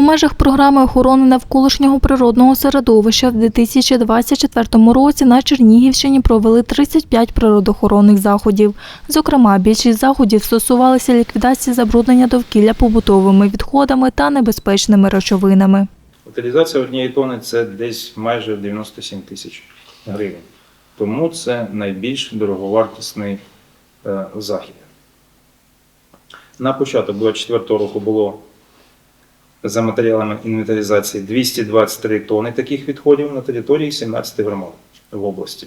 У межах програми охорони навколишнього природного середовища в 2024 році на Чернігівщині провели 35 природоохоронних заходів. Зокрема, більшість заходів стосувалися ліквідації забруднення довкілля побутовими відходами та небезпечними речовинами. Утилізація однієї тони це десь майже 97 тисяч гривень. Тому це найбільш дороговартісний е, захід. На початок 2024 року було за матеріалами інвентаризації 223 тони таких відходів на території 17 громад в області.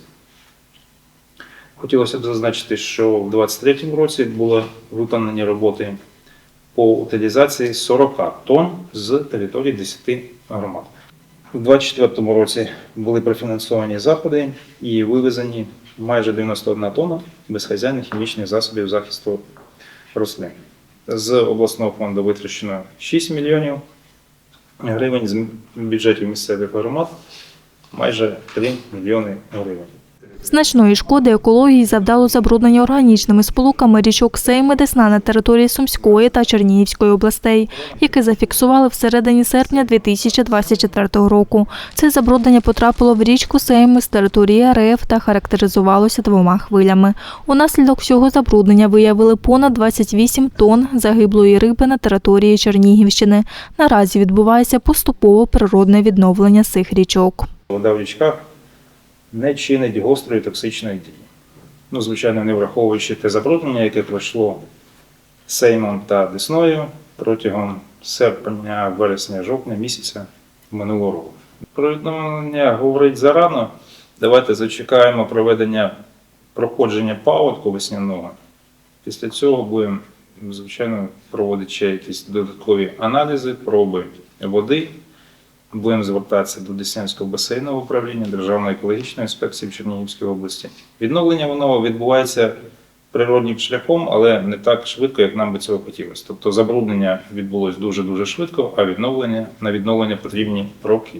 Хотілося б зазначити, що в 2023 році були виконані роботи по утилізації 40 тонн з території 10 громад. У 2024 році були профінансовані заходи і вивезені майже 91 тонна безхазяйних хімічних засобів захисту рослин. З обласного фонду витрачено 6 мільйонів гривень, з бюджетів місцевих громад майже 3 мільйони гривень. Значної шкоди екології завдало забруднення органічними сполуками річок Сейм і Десна на території Сумської та Чернігівської областей, які зафіксували всередині серпня 2024 року. Це забруднення потрапило в річку Сейм з території РФ та характеризувалося двома хвилями. Унаслідок цього забруднення виявили понад 28 тонн загиблої риби на території Чернігівщини. Наразі відбувається поступове природне відновлення цих річок. Вода в річках не чинить гострої токсичної дії. Ну, звичайно, не враховуючи те забруднення, яке пройшло Сеймом та Десною протягом серпня, вересня, жовтня місяця минулого року. Про відновлення говорить зарано. Давайте зачекаємо проведення проходження паводку весняного. Після цього будемо, звичайно, проводити ще якісь додаткові аналізи, проби води. Будемо звертатися до Деснянського басейного управління Державної екологічної інспекції в Чернігівській області. Відновлення воно відбувається природнім шляхом, але не так швидко, як нам би цього хотілося. Тобто забруднення відбулось дуже дуже швидко, а відновлення на відновлення потрібні роки.